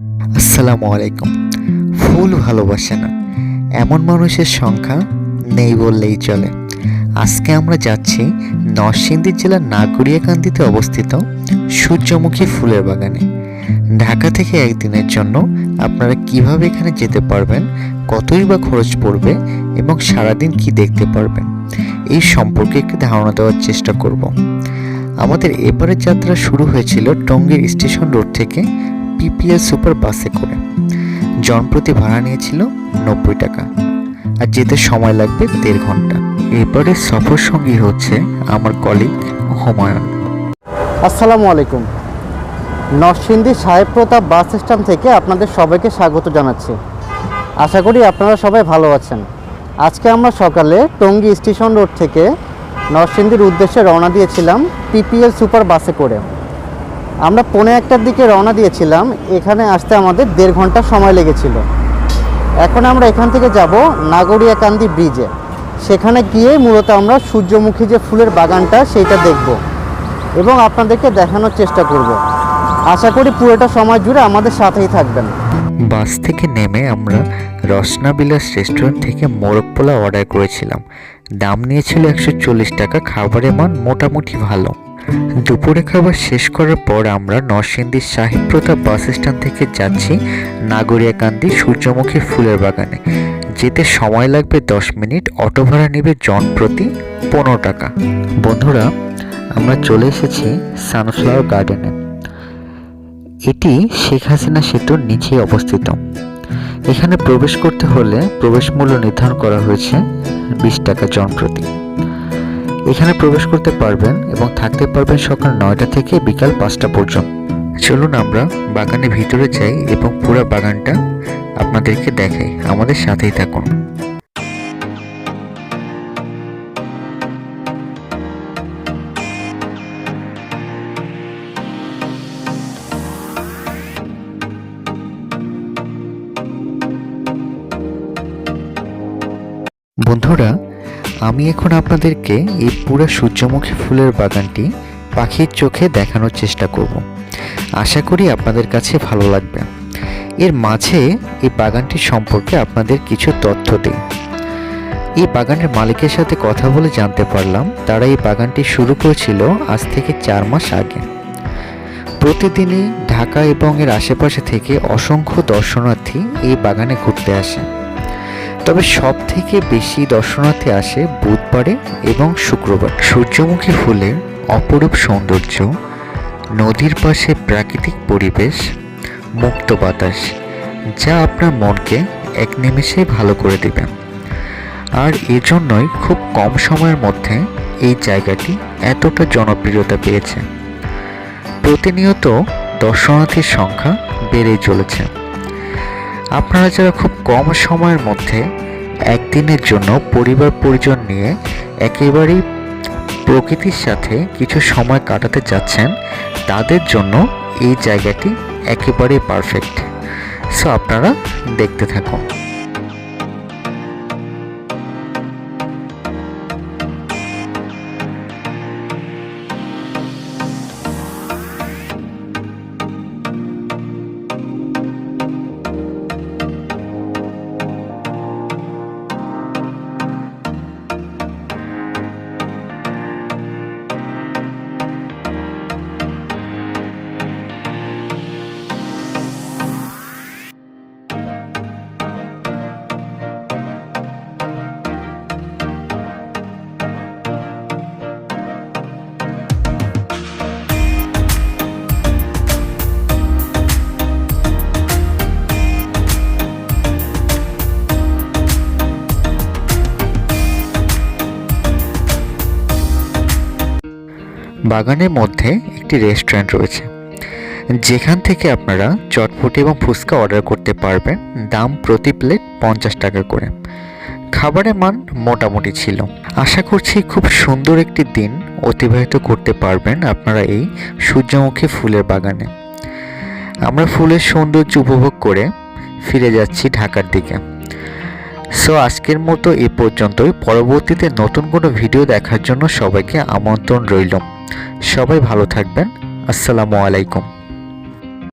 আসসালামু আলাইকুম। ফুল ভালোবাসে না। এমন মানুষের সংখ্যা নেই বললেই চলে। আজকে আমরা যাচ্ছি নরসিংদী জেলার নাগরিয়াকান্দিতে অবস্থিত সূর্যমুখী ফুলের বাগানে। ঢাকা থেকে একদিনের জন্য আপনারা কীভাবে এখানে যেতে পারবেন, কতই বা খরচ পড়বে এবং সারাদিন কি দেখতে পারবেন, এই সম্পর্কে একটি ধারণা দেওয়ার চেষ্টা করব। আমাদের এবারের যাত্রা শুরু হয়েছিল টঙ্গীর স্টেশন রোড থেকে পিপিএল সুপার বাসে করে। জনপ্রতি ভাড়া নিয়েছিল নব্বই টাকা। আর যেতে সময় লাগবে দেড় ঘণ্টা। এরপরে সফর সঙ্গী হচ্ছে আমার কলিগ হুমায়ুন। আসসালামু আলাইকুম। নরসিংদী সাহেব প্রতাপ বাস স্ট্যান্ড থেকে আপনাদের সবাইকে স্বাগত জানাচ্ছি। আশা করি আপনারা সবাই ভালো আছেন। আজকে আমরা সকালে টঙ্গী স্টেশন রোড থেকে নরসিংদীর উদ্দেশ্যে রওনা দিয়েছিলাম পিপিএল সুপার বাসে করে। আমরা পৌনে একটার দিকে রওনা দিয়েছিলাম। এখানে আসতে আমাদের দেড় ঘণ্টা সময় লেগেছিল। এখন আমরা এখান থেকে যাব নাগরিয়াকান্দি ব্রিজে। সেখানে গিয়ে মূলত আমরা সূর্যমুখী যে ফুলের বাগানটা, সেইটা দেখব এবং আপনাদেরকে দেখানোর চেষ্টা করব। আশা করি পুরোটা সময় জুড়ে আমাদের সাথেই থাকবেন। বাস থেকে নেমে আমরা রসনা বিলাস রেস্টুরেন্ট থেকে মোরগ পোলা অর্ডার করেছিলাম। দাম নিয়েছিল একশো চল্লিশ টাকা, খাবারের মান মোটামুটি ভালো। দুপুরে খাবার শেষ করার পর আমরা নরসিংদীর সাহিব প্রতাপ বাস স্ট্যান্ড থেকে যাচ্ছি নাগরিয়াকান্দি সূর্যমুখী ফুলের বাগানে। যেতে সময় লাগবে দশ মিনিট, অটো ভাড়া নেবে জন প্রতি পনেরো টাকা। বন্ধুরা, আমরা চলে এসেছি সানফ্লাওয়ার গার্ডেনে। এটি শেখ হাসিনা সেতুর নিচেই অবস্থিত। এখানে প্রবেশ করতে হলে প্রবেশ মূল্য নির্ধারণ করা হয়েছে বিশ টাকা জন প্রতি। এখানে প্রবেশ করতে পারবেন এবং থাকতে পারবেন সকাল নয়টা থেকে বিকাল পাঁচটা পর্যন্ত। চলুন আমরা বাগানের ভিতরে যাই এবং পুরো বাগানটা আপনাদেরকে দেখাই। আমাদের সাথেই থাকুন। বন্ধুরা আমি এখন আপনাদেরকে এই পুরো সূর্যমুখী ফুলের বাগানটি পাখির চোখে দেখানোর চেষ্টা করব। আশা করি আপনাদের কাছে ভালো লাগবে। এর মাঝে এই বাগানটি সম্পর্কে আপনাদের কিছু তথ্য দিই। এই বাগানের মালিকের সাথে কথা বলে জানতে পারলাম, তারা এই বাগানটি শুরু করেছিল আজ থেকে চার মাস আগে। প্রতিদিনই ঢাকা এবং এর আশেপাশে থেকে অসংখ্য দর্শনার্থী এই বাগানে ঘুরতে আসে। তবে সব থেকে বেশি দর্শনার্থী আসে বুধবারে এবং শুক্রবার। সূর্যমুখী ফুলের অপরূপ সৌন্দর্য, নদীর পাশে প্রাকৃতিক পরিবেশ, মুক্ত বাতাস, যা আপনার মনকে এক নিমেষেই ভালো করে দেবে। আর এজন্যই খুব কম সময়ের মধ্যে এই জায়গাটি এতটা জনপ্রিয়তা পেয়েছে। প্রতিনিয়ত দর্শনার্থীর সংখ্যা বেড়েই চলেছে। আপনারা যারা খুব কম সময়ের মধ্যে একদিনের জন্য পরিবার পরিজন নিয়ে একেবারেই প্রকৃতির সাথে কিছু সময় কাটাতে যাচ্ছেন, তাদের জন্য এই জায়গাটি একেবারেই পারফেক্ট সো আপনারা দেখতে থাকুন। বাগানের মধ্যে একটি রেস্টুরেন্ট রয়েছে। যেখান থেকে আপনারা চটপটি এবং ফুচকা অর্ডার করতে পারবেন। দাম প্রতি প্লেট পঞ্চাশ টাকা করে। খাবারের মান মোটামুটি ছিল। আশা করছি খুব সুন্দর একটি দিন অতিবাহিত করতে পারবেন আপনারা এই সূর্যমুখী ফুলের বাগানে। আমরা ফুলের সৌন্দর্য উপভোগ করে ফিরে যাচ্ছি ঢাকার দিকে। সো আজকের মতো এ পর্যন্তই। পরবর্তীতে নতুন কোনো ভিডিও দেখার জন্য সবাইকে আমন্ত্রণ রইল। সবাই ভালো থাকবেন। আসসালামু আলাইকুম।